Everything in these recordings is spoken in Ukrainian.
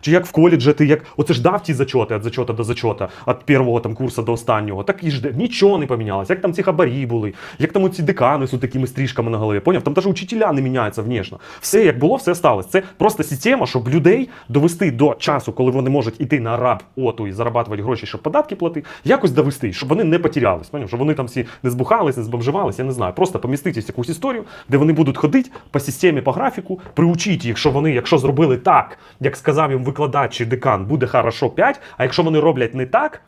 чи як в коледжі ти як оце ж дав ті зачоти від зачота до зачота, від першого там курсу до останнього. Так і ж нічого не помінялося. Як там ці хабарі були, як там ці декани з такими стрижками на голові. Поняв? Там навіть учителя не міняються внешне. Все як було, все сталося. Це просто система, щоб людей довести до часу, коли вони можуть іти на раб оту і зарабатувати гроші, щоб податки платити, якось довести, щоб вони не потерялись. Поняв? Щоб вони там всі не збухались, не збомживались, я не знаю. Просто помістити якусь історію, де вони будуть ходити по системі, по графіку, приучіть їх, що вони, якщо зробили так, як сказав їм викладач чи декан, буде хорошо 5, а якщо вони роблять не так,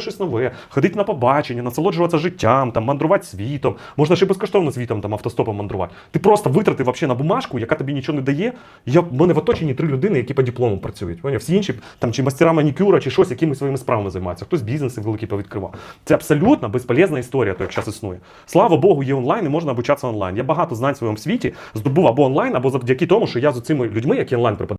щось нове, ходити на побачення, насолоджуватися життям, там мандрувати світом. Можна ще безкоштовно світом там автостопом мандрувати. Ти просто витратив вообще на бумажку, яка тобі нічого не дає. Я в мене в оточенні три людини, які по диплому працюють. Поняв? Всі інші там чи мастера манікюра, чи щось, якимись своїми справами займаються. Хтось бізнеси великі повідкривав. Це абсолютно безполезна історія, то як зараз існує. Слава Богу, є онлайн і можна обучатися онлайн. Я багато знань в своєму світі здобув або онлайн, або завдяки тому, що я з цими людьми, які онлайн преподаю,